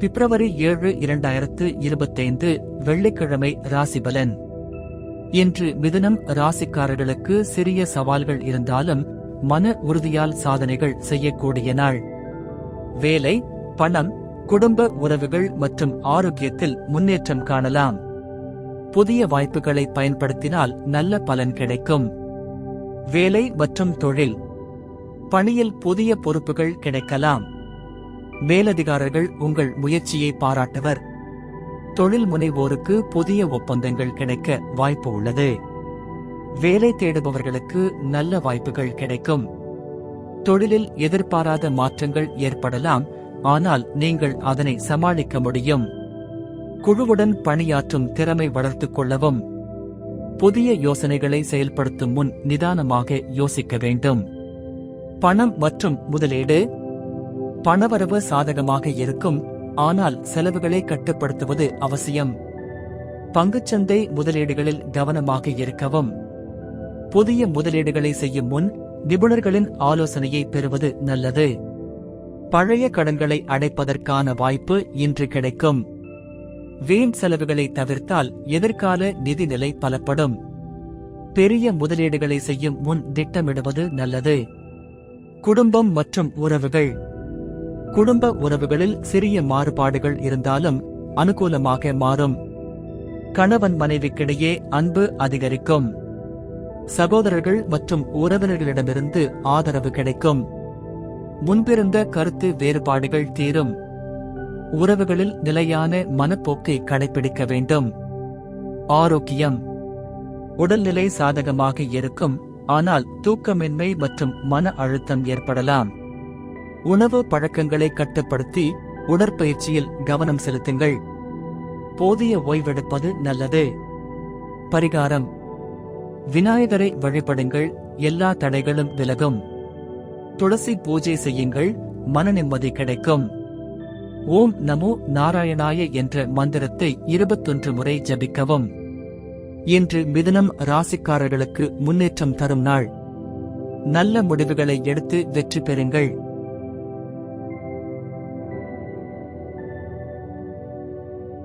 பிப்ரவரி ஏழு இரண்டாயிரத்து இருபத்தைந்து வெள்ளிக்கிழமை ராசிபலன். இன்று மிதுனம் ராசிக்காரர்களுக்கு சிறிய சவால்கள் இருந்தாலும் மன உறுதியால் சாதனைகள் செய்யக்கூடிய நாள். வேலை பணம் குடும்ப உறவுகள் மற்றும் ஆரோக்கியத்தில் முன்னேற்றம் காணலாம். புதிய வாய்ப்புகளை பயன்படுத்தினால் நல்ல பலன் கிடைக்கும். வேலை மற்றும் தொழில். பணியில் புதிய பொறுப்புகள் கிடைக்கலாம். மேலதிகாரர்கள் உங்கள் முயற்சியை பாராட்டுவர். தொழில் முனைவோருக்கு புதிய ஒப்பந்தங்கள் கிடைக்க வாய்ப்பு உள்ளது. வேலை தேடுபவர்களுக்கு நல்ல வாய்ப்புகள் கிடைக்கும். தொழிலில் எதிர்பாராத மாற்றங்கள் ஏற்படலாம் ஆனால் நீங்கள் அதனை சமாளிக்க முடியும். குழுவுடன் பணியாற்றும் திறமை வளர்த்துக் கொள்ளவும். புதிய யோசனைகளை செயல்படுத்தும் முன் நிதானமாக யோசிக்க வேண்டும். பணம் மற்றும் முதலீடு பணவரவு சாதகமாக இருக்கும் ஆனால் செலவுகளை கட்டுப்படுத்துவது அவசியம். பங்குச்சந்தை முதலீடுகளில் கவனமாக இருக்கவும். புதிய முதலீடுகளை செய்யும் முன் நிபுணர்களின் ஆலோசனையை பெறுவது நல்லது. பழைய கடன்களை அடைப்பதற்கான வாய்ப்பு இன்று கிடைக்கும். வீண் செலவுகளை தவிர்த்தால் எதிர்கால நிதிநிலை பலப்படும். பெரிய முதலீடுகளை செய்யும் முன் திட்டமிடுவது நல்லது. குடும்பம் மற்றும் உறவுகள். குடும்ப உறவுகளில் சிறிய மாறுபாடுகள் இருந்தாலும் அனுகூலமாக மாறும். கணவன் மனைவிக்கிடையே அன்பு அதிகரிக்கும். சகோதரர்கள் மற்றும் உறவினர்களிடமிருந்து ஆதரவு கிடைக்கும். முன்பிருந்த கருத்து வேறுபாடுகள் தீரும். உறவுகளில் நிலையான மனப்போக்கை கடைபிடிக்க வேண்டும். ஆரோக்கியம். உடல்நிலை சாதகமாக இருக்கும் ஆனால் தூக்கமின்மை மற்றும் மன அழுத்தம் ஏற்படலாம். உணவு பழக்கங்களை கட்டுப்படுத்தி உடற்பயிற்சியில் கவனம் செலுத்துங்கள். போதிய ஓய்வெடுப்பது நல்லது. பரிகாரம். விநாயகரை வழிபடுங்கள் எல்லா தடைகளும் விலகும். துளசி பூஜை செய்யுங்கள் மன நிம்மதி கிடைக்கும். ஓம் நமோ நாராயணாய என்ற மந்திரத்தை இருபத்தொன்று முறை ஜபிக்கவும். இன்று மிதுனம் ராசிக்காரர்களுக்கு முன்னேற்றம் தரும் நாள். நல்ல முடிவுகளை எடுத்து வெற்றி பெறுங்கள்.